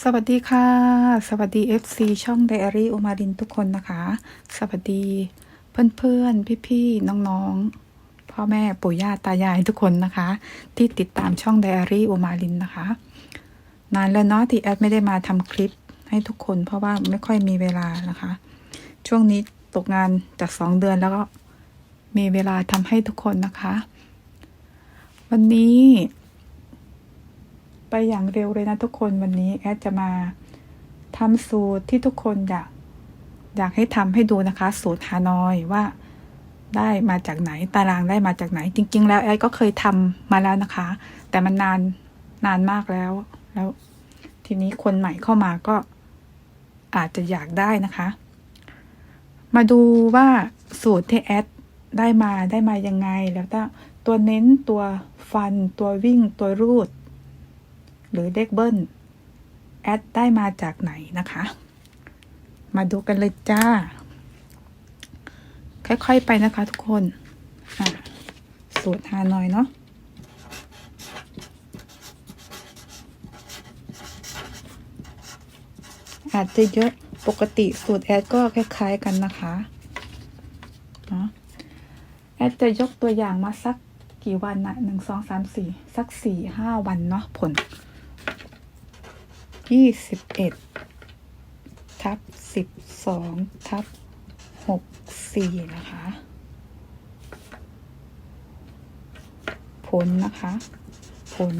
สวัสดีค่ะ สวัสดี FC ช่องไดอารี่โอมารินทุกคนนะคะ สวัสดีเพื่อนๆพี่ๆน้องๆ พ่อแม่ปู่ย่าตายายทุกคนนะคะ ที่ติดตามช่องไดอารี่โอมารินนะคะ นานแล้วเนาะที่แอดไม่ได้มาทำคลิปให้ทุกคน เพราะว่าไม่ค่อยมีเวลานะคะ ช่วงนี้ตกงานจากสองเดือนแล้วก็มีเวลาทำให้ทุกคนนะคะ วันนี้ ไปอย่างเร็วเลยนะทุกคนวันนี้แอดจะมาทำสูตรที่ทุกคนอยากอยากให้ทำให้ดูนะคะ สูตรฮานอยว่าได้มาจากไหนตารางได้มาจากไหน จริง ๆ แล้วแอดก็เคยทำมาแล้วนะคะ แต่มันนานนานมากแล้ว แล้ว ทีนี้คนใหม่เข้ามาก็อาจจะอยากได้นะคะ มาดูว่าสูตรที่แอดได้มาได้มายังไง แล้วตัวเน้นตัวฟันตัววิ่งตัวรูด หรือเลขเบิ้ลแอดได้มาจากไหนนะคะ มาดูกันเลยจ้า ค่อยๆไปนะคะทุกคนสูตรฮานอยเนาะอาจจะเยอะปกติสูตรแอดก็คล้ายๆกันนะคะเนาะแอดจะยกตัวอย่างมาสักกี่วันนะหนึ่งสองสามสี่สักสี่ห้าวันเนาะผล ยี่สิบเอ็ดทับสิบสองทับหกสี่นะคะ ผลนะคะ ผล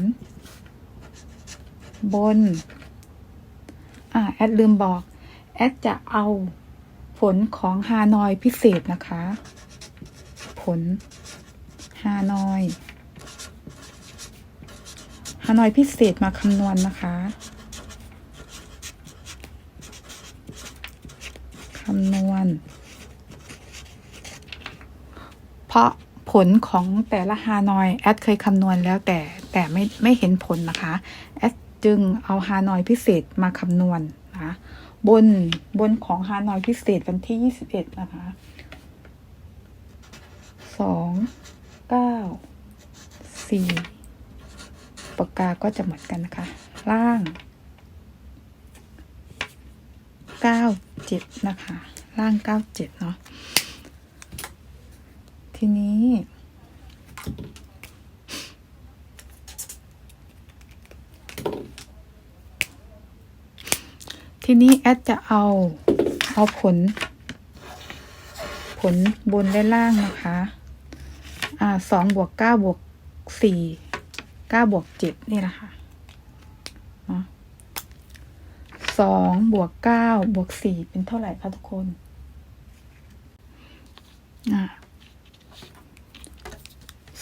บน อ่า แอดลืมบอก แอดจะเอาผลของฮานอยพิเศษนะคะ ผลฮานอยฮานอยพิเศษมาคำนวณนนะคะำนวณเพราะผลของแต่ละฮานอยแอดเคยคำนวณแล้วแต่แต่ไม่ไม่เห็นผลนะคะแอดจึงเอาฮานอยพิเศษมาคำนวณนะคะบนบนของฮานอยพิเศษวันที่21นะคะสองเก้าสี่ปากกาก็จะเหมือนกันนะคะ ล่างเก้าเจ็ดนะคะ ล่างเก้าเจ็ดเนาะ ทีนี้ทีนี้แอดจะเอาเอาผล ผลบนและล่างนะคะ อ่าสองบวกเก้าบวกสี่เก้าบวกเจ็ดนี่แหละค่ะสองบวกเก้าบวกสี่เป็นเท่าไหร่คะทุกคน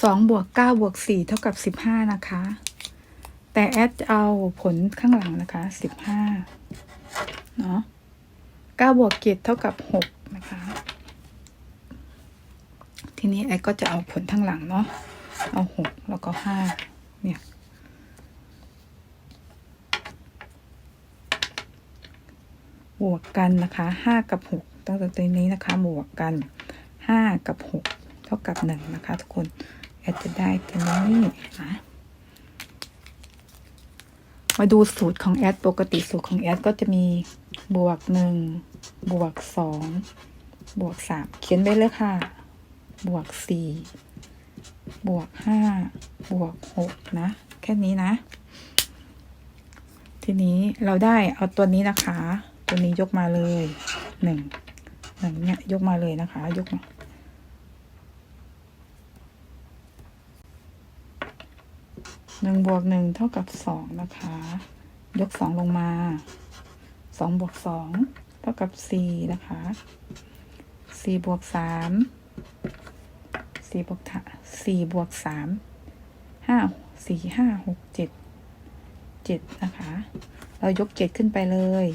สองบวกเก้าบวกสี่เท่ากับสิบห้านะคะ แต่แอดเอาผลข้างหลังนะคะสิบห้าเนาะเก้าบวกเจ็ดเท่ากับหกนะคะ ทีนี้แอดก็จะเอาผลข้างหลังเนาะเอาหกแล้วก็ห้าเนี่ยบวกกันนะคะห้ากับหกตั้งแต่ตัวนี้นะคะบวกกัน 5 กับ 6 เท่ากับ 1 นะคะ ทุกคนแอดจะได้ตัวนี้นะมาดูสูตรของแอดปกติสูตรของแอดก็จะมีบวก 1 บวก 2 บวก 3 เขียนไปเลยค่ะ บวก 4 บวก 5 บวก 6 นะ แค่นี้นะ ทีนี้เราได้เอาตัวนี้นะคะ ตัวนี้ยกมาเลย 1 อย่างเงี้ยยกมาเลยนะคะ ยกมาหนึ่งบวกหนึ่งเท่ากับสองนะคะ ยกสองลงมาสองบวกสองเท่ากับสี่นะคะสี่บวกสามสี่บวกสี่บวกสามห้าสี่ห้าหกเจ็ดเจ็ดนะคะ เรายกเจ็ดขึ้นไปเลย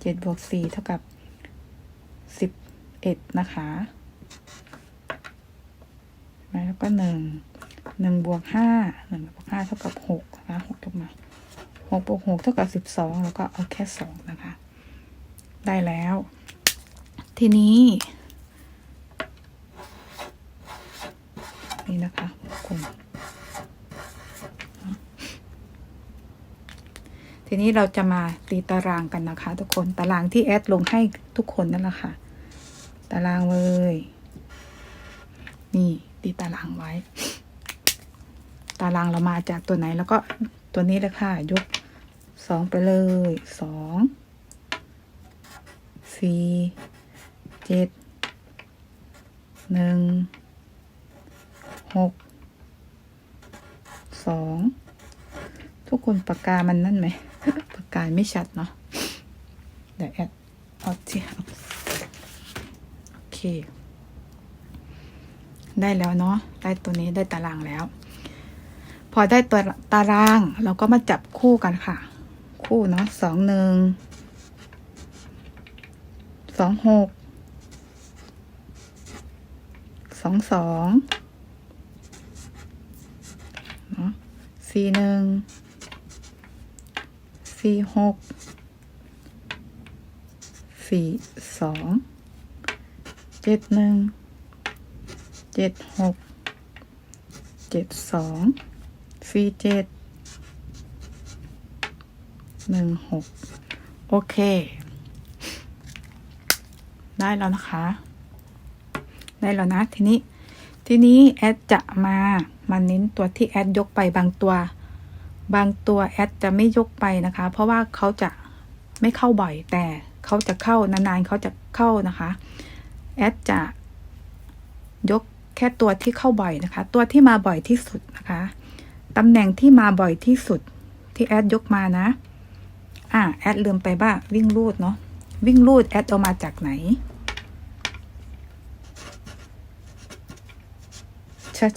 เจ็ดบวกสี่เท่ากับ สิบเอ็ดนะคะแล้วก็หนึ่งหนึ่งบวกห้าหนึ่งบวกห้าเท่ากับหกนะคะหกลงมาหกบวกหกเท่ากับสิบสองแล้วก็เอาแค่สองนะคะ ได้แล้ว ทีนี้ นี่นะคะคน ทีนี้เราจะมาตีตารางกันนะคะ ทุกคน ตารางที่แอดลงให้ทุกคนนั่นแหละค่ะ ตารางเลย นี่ตีตารางไว้ ตารางเรามาจากตัวไหนแล้วก็ตัวนี้เลยค่ะ ยกสองไปเลยสองสี่เจ็ดหนึ่งหกสองทุกคนปากกามันนั่นไหม ปากกาไม่ชัดเนาะเดี๋ยวแอดเอาที่โอเค ได้แล้วเนาะได้ตัวนี้ได้ตารางแล้ว พอได้ตัวตารางเราก็มาจับคู่กันค่ะ คู่เนาะสองหนึ่งสองหกสองสองเนาะสี่หนึ่ง สี่หกสี่สองเจ็ดหนึ่งเจ็ดหกเจ็ดสองสี่เจ็ดหนึ่งหกโอเค ได้แล้วนะคะ ได้แล้วนะทีนี้ ทีนี้แอดจะมามาเน้นตัวที่แอดยกไปบางตัว บางตัวแอดจะไม่ยกไปนะคะ เพราะว่าเขาจะไม่เข้าบ่อย แต่เขาจะเข้านานๆเขาจะเข้านะคะ แอดจะยกแค่ตัวที่เข้าบ่อยนะคะ ตัวที่มาบ่อยที่สุดนะคะตำแหน่งที่มาบ่อยที่สุดที่แอดยกมานะ อ่าแอดลืมไปบ้าวิ่งรูดเนาะวิ่งรูดแอดเอามาจากไหน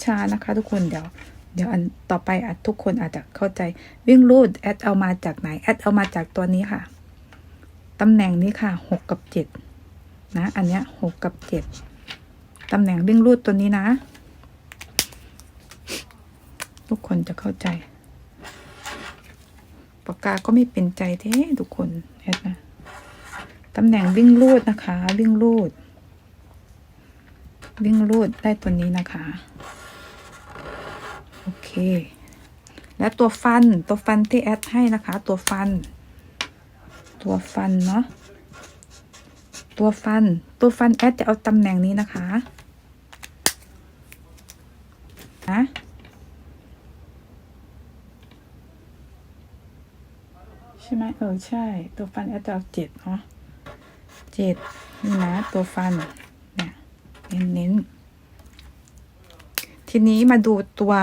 ช้าๆนะคะทุกคนเดี๋ยว เดี๋ยวอันต่อไปอาจทุกคนอาจจะเข้าใจวิ่งรูดแอดเอามาจากไหนแอดเอามาจากตัวนี้ค่ะตำแหน่งนี้ค่ะหกกับเจ็ดนะอันเนี้ยหกกับเจ็ดตำแหน่งวิ่งรูดตัวนี้นะ ทุกคนจะเข้าใจปากกาก็ไม่เป็นใจเท่ทุกคนแอดนะตำแหน่งวิ่งรูดนะคะ วิ่งรูด วิ่งรูดได้ตัวนี้นะคะ และตัวฟันตัวฟันที่แอดให้นะคะ ตัวฟัน ตัวฟันเนาะตัวฟัน ตัวฟันแอดจะเอาตำแหน่งนี้นะคะนะใช่ไหมเออใช่ ตัวฟันแอดจะเอาเจ็ดเนาะเจ็ดนี่นะ ตัวฟันเนี่ยเน้นๆทีนี้มาดูตัว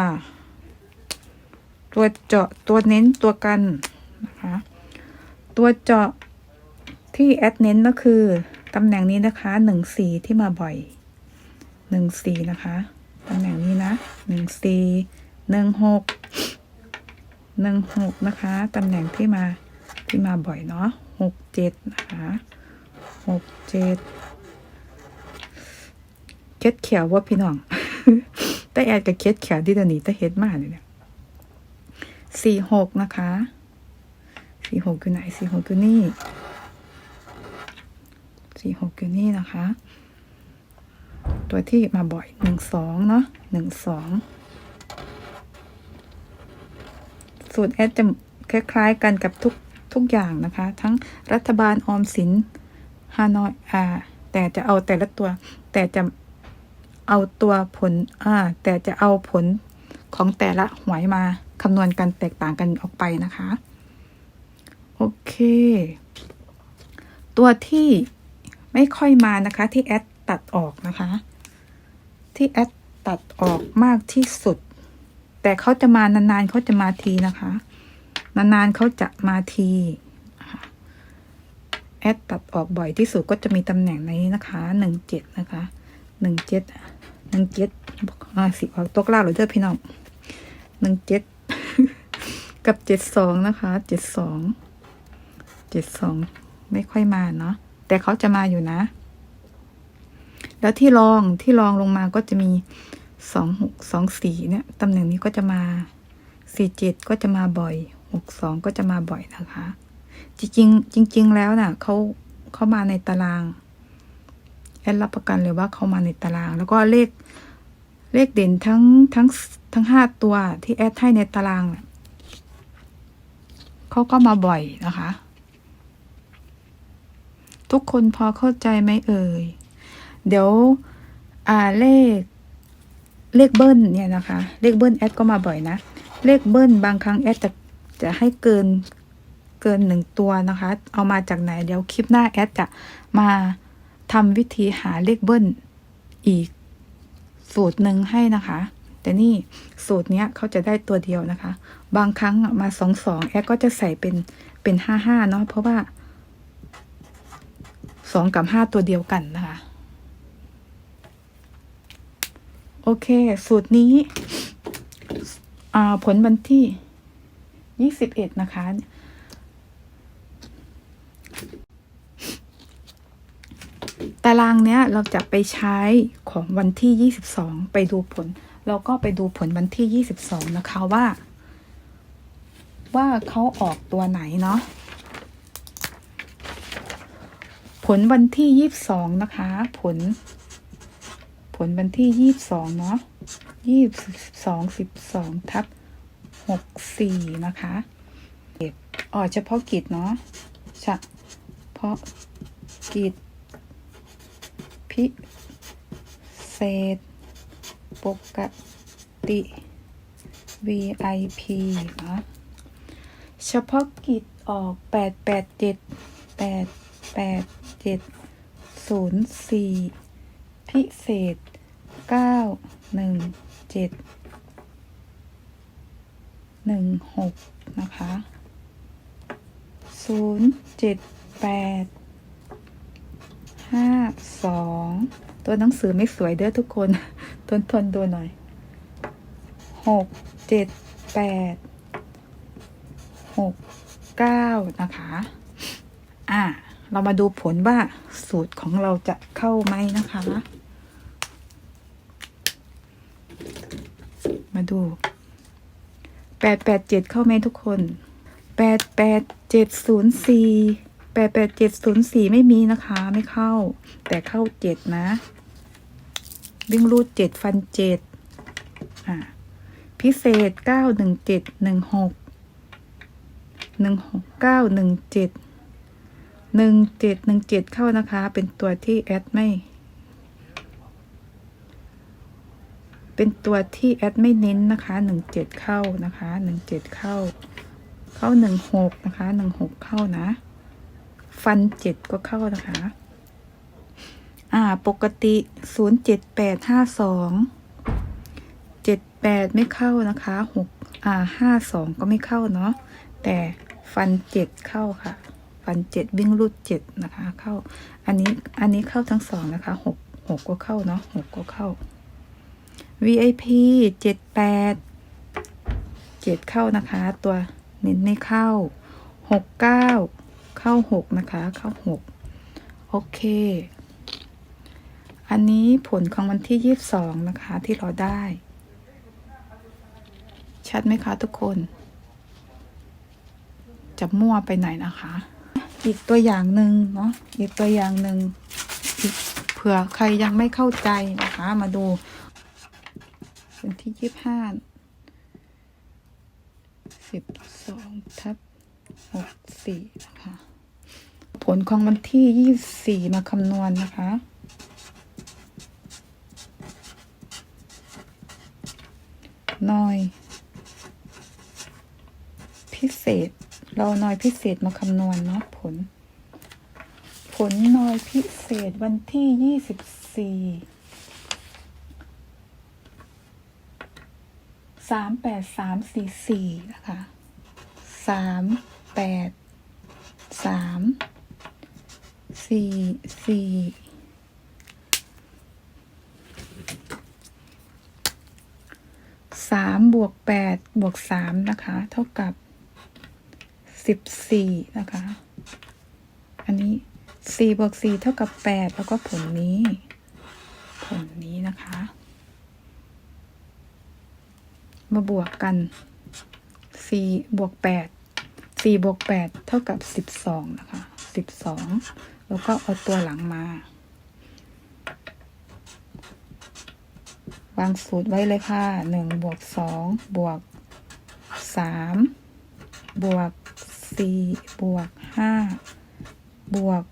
ตัวเจาะตัวเน้นตัวกันนะคะตัวเจาะที่แอดเน้นก็คือตำแหน่งนี้นะคะหนึ่งสี่ที่มาบ่อยหนึ่งสี่นะคะตำแหน่งนี้นะหนึ่งสี่หนึ่งหกหนึ่งหกนะคะตำแหน่งที่มาที่มาบ่อยเนาะหกเจ็ดนะคะหกเจ็ดเคล็ดเขียวว่าพี่น้องแต่แอดกับเคล็ดเขียวที่ตอนนี้แต่เฮ็ดมากเลยเนี่ย สี่หกนะคะสี่หกอยู่ไหนสี่หกอยู่นี่สี่หกอยู่นี่นะคะ ตัวที่มาบ่อยหนึ่งสองเนาะหนึ่งสองสูตรแอดจะคล้ายๆกันกับทุกทุกอย่างนะคะ ทั้งรัฐบาลออมสินฮานอยอ่า แต่จะเอาแต่ละตัว แต่จะเอาตัวผลอ่าแต่จะเอาผลของแต่ละหวยมา คำนวณกันแตกต่างกันออกไปนะคะ โอเค ตัวที่ไม่ค่อยมานะคะ ที่แอดตัดออกนะคะ ที่แอดตัดออกมากที่สุด แต่เขาจะมานานๆเขาจะมาทีนะคะ นานๆเขาจะมาทีแอดตัดออกบ่อยที่สุดก็จะมีตำแหน่งในี้นะคะหนึ่งเจ็ดนะคะหนึ่งเจ็ดหนึ่งเจ็ดอ่าสิออกตกล่าหรือเด้อพี่น้องหนึ่งเจ็ด กับเจ็ดสองนะคะเจ็ดสองเจ็ดสองไม่ค่อยมาเนาะแต่เขาจะมาอยู่นะ แล้วที่รองที่รองลงมาก็จะมีสองหกสองสี่เนี่ยตำแหน่งนี้ก็จะมาสี่เจ็ดก็จะมาบ่อยหกสองก็จะมาบ่อยนะคะ จริงจริงๆแล้วน่ะเขาเขามาในตารางแอดรับประกันเลยว่าเขามาในตาราง แล้วก็เลขเลขเด่นทั้งทั้งทั้งห้าตัวที่แอดให้ในตารางเนี่ย เขาก็มาบ่อยนะคะ ทุกคนพอเข้าใจไหมเอ่ย เดี๋ยวอ่าเลข เลขเบิ้ลเนี่ยนะคะ เลขเบิ้ลแอดก็มาบ่อยนะ เลขเบิ้ลบางครั้งแอดจะจะให้เกินเกินหนึ่งตัวนะคะ เอามาจากไหนเดี๋ยวคลิปหน้าแอดจะมาทำวิธีหาเลขเบิ้ลอีกสูตรหนึ่งให้นะคะ แต่นี่สูตรเนี้ยเขาจะได้ตัวเดียวนะคะ บางครั้งมาสองสองแอดก็จะใส่เป็นเป็นห้าห้าเนาะเพราะว่าสองกับห้าตัวเดียวกันนะคะ โอเค สูตรนี้ผลวันที่ยี่สิบเอ็ดนะคะ ตารางเนี้ยเราจะไปใช้ของวันที่ยี่สิบสองไปดูผล เราก็ไปดูผลวันที่ยี่สิบสองนะคะว่า ว่าเขาออกตัวไหนเนาะผลวันที่ยี่สิบสองนะคะ ผล ผลวันที่ยี่สิบสองเนาะยี่สิบสองสิบสองทับหกสี่นะคะอ๋อเฉพาะกิจเนาะเฉพาะกิจ พิเศษ ปกติ VIP เนาะ เฉพาะกิจออกแปดแปดเจ็ดแปดแปดเจ็ดศูนย์สี่พิเศษเก้าหนึ่งเจ็ดหนึ่งหกนะคะศูนย์เจ็ดแปดห้าสองตัวหนังสือไม่สวยเด้อทุกคน ทนทนดูหน่อยหกเ9 นะคะ อ่า เรามาดูผลว่าสูตรของเราจะเข้าไหมนะคะ มาดู 887 เข้าไหมทุกคน88704 88704 ไม่มีนะคะ ไม่เข้า แต่เข้า 7 นะ วิ่งรูด 7 ฟัน 7 อ่าพิเศษ 91716 หนึ่งหกหนึ่งหกเก้าหนึ่งเจ็ดหนึ่งเจ็ดหนึ่งเจ็ดเข้านะคะ เป็นตัวที่แอดไม่ เป็นตัวที่แอดไม่เน้นนะคะหนึ่งเจ็ดเข้านะคะหนึ่งเจ็ดเข้า เข้าหนึ่งหกนะคะหนึ่งหกเข้านะ ฟันเจ็ดก็เข้านะคะ อ่าปกติศูนย์เจ็ดแปดห้าสองเจ็ดแปดไม่เข้านะคะหกอ่าห้าสองก็ไม่เข้าเนาะแต่ ฟันเจ็ดเข้าค่ะ ฟันเจ็ดวิ่งรูดเจ็ดนะคะ เข้า อันนี้อันนี้เข้าทั้งสองนะคะหกหกก็เข้าเนาะหกก็เข้า VIP เจ็ดแปดเจ็ดเข้านะคะ ตัวเน้นไม่เข้าหกเก้าเข้าหกนะคะ เข้าหกโอเคอันนี้ผลของวันที่ยี่สิบสองนะคะ ที่เราได้ ชัดไหมคะทุกคน จะมั่วไปไหนนะคะ อีกตัวอย่างหนึ่งเนาะอีกตัวอย่างหนึ่งเผื่อใครยังไม่เข้าใจนะคะ มาดูวันที่ยี่ห้าสิบสองทับหกสี่นะคะผลของวันที่ยี่สี่มาคำนวณนะคะน้อย พิเศษ เรานอยพิเศษมาคำนวณเนาะผล ผลนอยพิเศษวันที่ยี่สิบสี่สามแปดสามสี่สี่นะคะสามแปดสามสี่สี่สามบวกแปดบวกสามนะคะ เท่ากับ สิบสี่นะคะ อันนี้สี่บวกสี่เท่ากับแปดแล้วก็ผลนี้ ผลนี้นะคะ มาบวกกันสี่บวกแปดสี่บวกแปดเท่ากับสิบสองนะคะสิบสองแล้วก็เอาตัวหลังมา วางสูตรไว้เลยค่ะหนึ่งบวกสองบวกสามบวก สี่บวกห้าบวก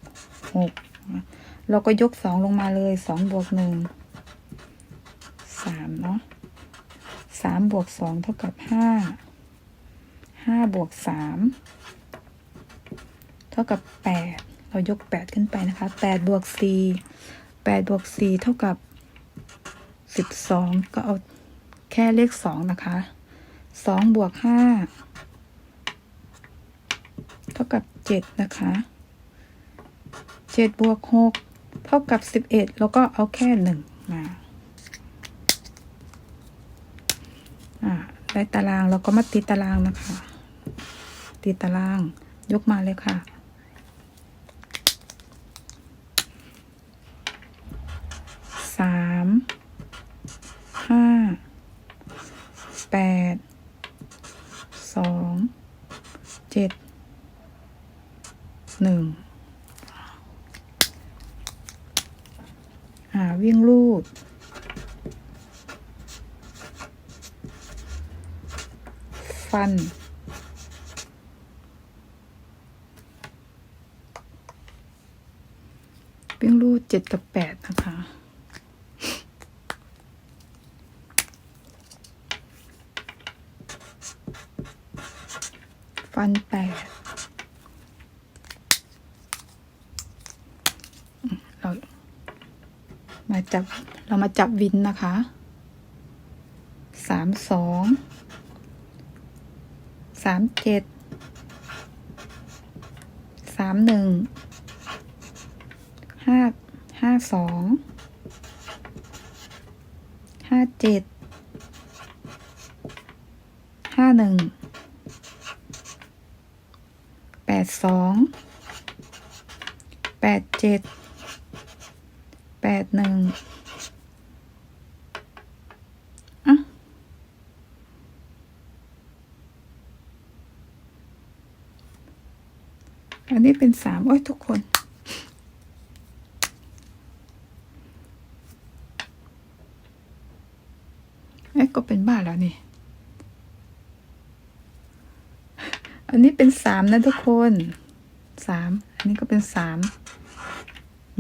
หกเราก็ยกสองลงมาเลยสองบวกหนึ่งสามเนาะสามบวกสองเท่ากับห้าห้าบวกสามเท่ากับแปดเรายกแปดขึ้นไปนะคะแปดบวกสี่แปดบวกสี่เท่ากับสิบสองก็เอาแค่เลขสองนะคะสองบวกห้า ท่ากับเจ็ดนะคะเจ็ดบวกหกเท่ากับสิบเอ็ดแล้วก็เอาแค่หนึ่งมาอ่าได้ตารางเราก็มาตีตารางนะคะ ตีตารางยกมาเลยค่ะ สามห้าแปดสองเจ็ดหนึ่งอ่าวิ่งลูด ฟัน วิ่งลูดเจ็ดกับแปดนะคะ ฟันแปดเรามาจับ เรามาจับวินนะคะสามสองสามเจ็ดสามหนึ่ง สองห้าเจ็ดห้าหนึ่งแปดสองแปดเจ็ดแปดหนึ่งอะอันนี้เป็นสามโอ้ยทุกคน เอ๊ะ ก็เป็นบ้าแล้วนี่ อันนี้เป็นสามนะทุกคนสามอันนี้ก็เป็นสาม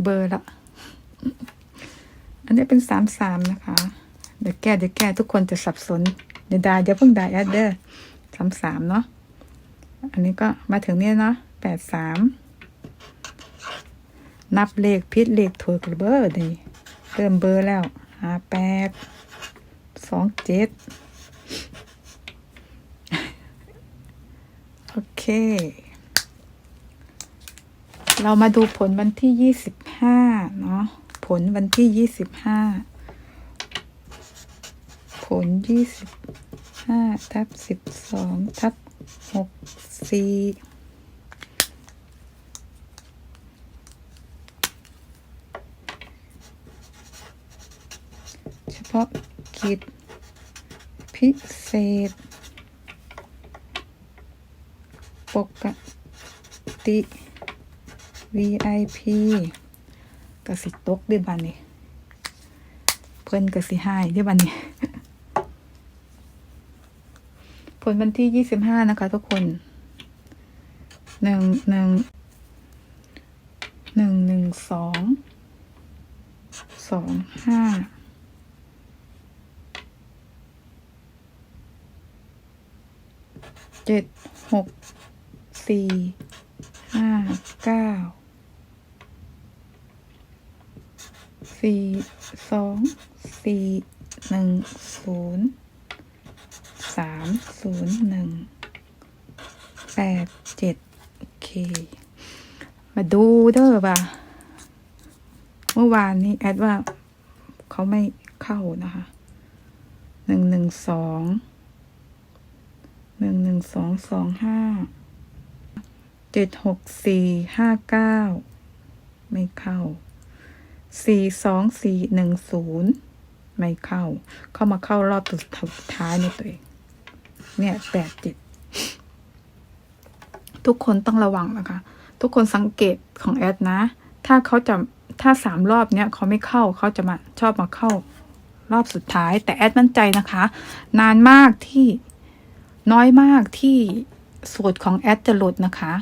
เบอร์ละ อันนี้เป็นสามสามนะคะ เดี๋ยวแก้เดี๋ยวแก้ทุกคนจะสับสนเดี๋ยวดาเดี๋ยวเพิ่งดาแอดเดอร์สามสามเนาะ อันนี้ก็มาถึงเนี่ยเนาะแปดสามนับเลขพิษเลขถูกหรือเบอร์ดีเริ่มเบอร์แล้วหาแปด สองเจ็ดโอเค เรามาดูผลวันที่ยี่สิบห้าเนาะผลวันที่ยี่สิบห้าผลยี่สิบห้าทับสิบสองทับหกสี่เฉพาะ กิจ พิเศษ ปกติ VIP กสิตกด้วยบันนี่เพิ่นกสิหายด้วยบันนี่ผลวันที่ยี่สิบห้านะคะทุกคนหนึ่งหนึ่งหนึ่งหนึ่งสองสองห้า เจ็ดหกสี่ห้าเก้าสี่สองสี่หนึ่งศูนย์สามศูนย์หนึ่งแปดเจ็ดโอเคมาดูเด้อป่ะเมื่อวานนี้แอดว่าเขาไม่เข้านะคะหนึ่งหนึ่งสอง หนึ่งหนึ่งสองสองห้าเจ็ดหกสี่ห้าเก้าไม่เข้าสี่สองสี่หนึ่งศูนย์ไม่เข้า เข้ามาเข้ารอบสุดท้ายในตัวเอง เนี่ยแปดเจ็ดทุกคนต้องระวังนะคะ ทุกคนสังเกตของแอดนะ ถ้าเขาจะถ้าสามรอบเนี้ยเขาไม่เข้าเขาจะมาชอบมาเข้ารอบสุดท้าย แต่แอดมั่นใจนะคะ นานมากที่ น้อยมากที่สูตรของแอดจะหลุดนะคะ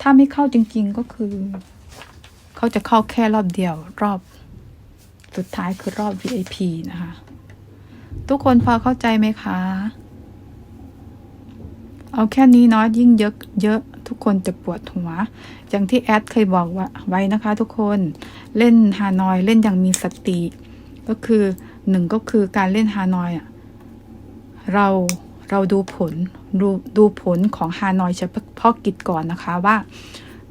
ถ้าไม่เข้าจริงๆก็คือ เขาจะเข้าแค่รอบเดียวรอบ สุดท้ายคือรอบ VIP นะคะ ทุกคนพอเข้าใจไหมคะ เอาแค่นี้เนาะยิ่งเยอะเยอะทุกคนจะปวดหัว อย่างที่แอดเคยบอกว่าไว้นะคะ ทุกคนเล่นฮานอยเล่นอย่างมีสติ ก็คือหนึ่งก็คือการเล่นฮานอยอะ เราเราดูผลดูดูผลของฮานอยเฉพาะกิจก่อนนะคะว่า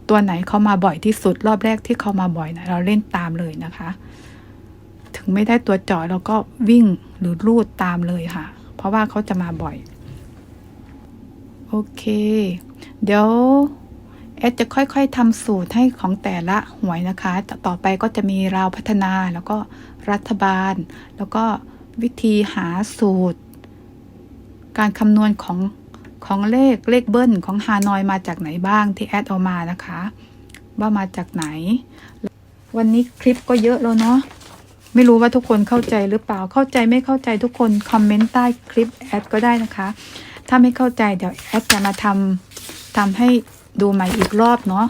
ตัวไหนเขามาบ่อยที่สุดรอบแรกที่เขามาบ่อยนะเราเล่นตามเลยนะคะ ถึงไม่ได้ตัวจ่อยเราก็วิ่งหรือรูดตามเลยค่ะ เพราะว่าเขาจะมาบ่อย โอเค เดี๋ยวแอดจะค่อยๆทำสูตรให้ของแต่ละหวยนะคะ ต่อต่อไปก็จะมีราวพัฒนาแล้วก็รัฐบาล แล้วก็วิธีหาสูตร การคำนวณของของเลขเลขเบิ้ลของฮานอยมาจากไหนบ้างที่แอดเอามานะคะ ว่ามาจากไหน วันนี้คลิปก็เยอะแล้วเนาะไม่รู้ว่าทุกคนเข้าใจหรือเปล่าเข้าใจไม่เข้าใจทุกคนคอมเมนต์ใต้คลิปแอดก็ได้นะคะ ถ้าไม่เข้าใจเดี๋ยวแอดจะมาทำทำให้ดูใหม่อีกรอบเนาะ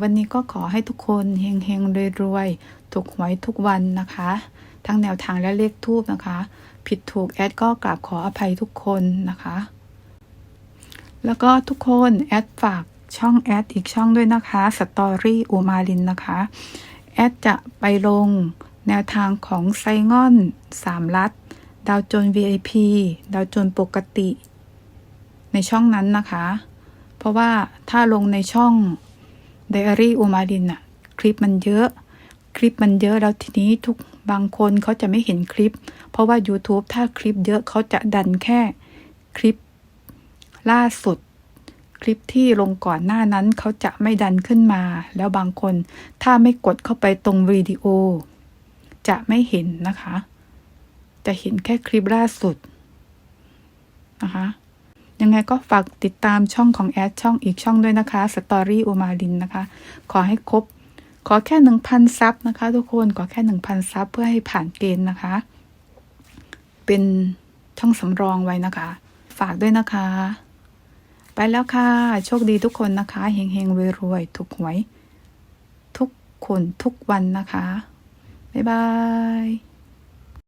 วันนี้ก็ขอให้ทุกคนเฮงเฮงๆรวยถูกหวยทุกวันนะคะ ทั้งแนวทางและเลขทูบนะคะ ผิดถูกแอดก็กราบขออภัยทุกคนนะคะ แล้วก็ทุกคนแอดฝากช่องแอดอีกช่องด้วยนะคะสตอรี่อูมาลินนะคะ แอดจะไปลงแนวทางของไซงอน 3 ลัด ดาวโจน VIP ดาวโจนปกติ ในช่องนั้นนะคะ เพราะว่าถ้าลงในช่องไดอารี่อูมาลินอะคลิปมันเยอะ คลิปมันเยอะแล้วทีนี้ทุกบางคนเขาจะไม่เห็นคลิป เพราะว่า YouTube ถ้าคลิปเยอะเขาจะดันแค่คลิปล่าสุด คลิปที่ลงก่อนหน้านั้นเขาจะไม่ดันขึ้นมา แล้วบางคนถ้าไม่กดเข้าไปตรงวิดีโอ จะไม่เห็นนะคะ จะเห็นแค่คลิปล่าสุดนะคะยังไงก็ฝากติดตามช่องของแอดช่องอีกช่องด้วยนะคะสตอรี่อุมาลินนะคะ ขอให้ครบ ขอแค่หนึ่งพันซับนะคะ ทุกคนขอแค่หนึ่งพันซับเพื่อให้ผ่านเกณฑ์นะคะ เป็นช่องสำรองไว้นะคะ ฝากด้วยนะคะ ไปแล้วค่ะ โชคดีทุกคนนะคะเฮงเฮงรวยรวยๆถูกหวย ทุกคนทุกวันนะคะ บ๊ายบาย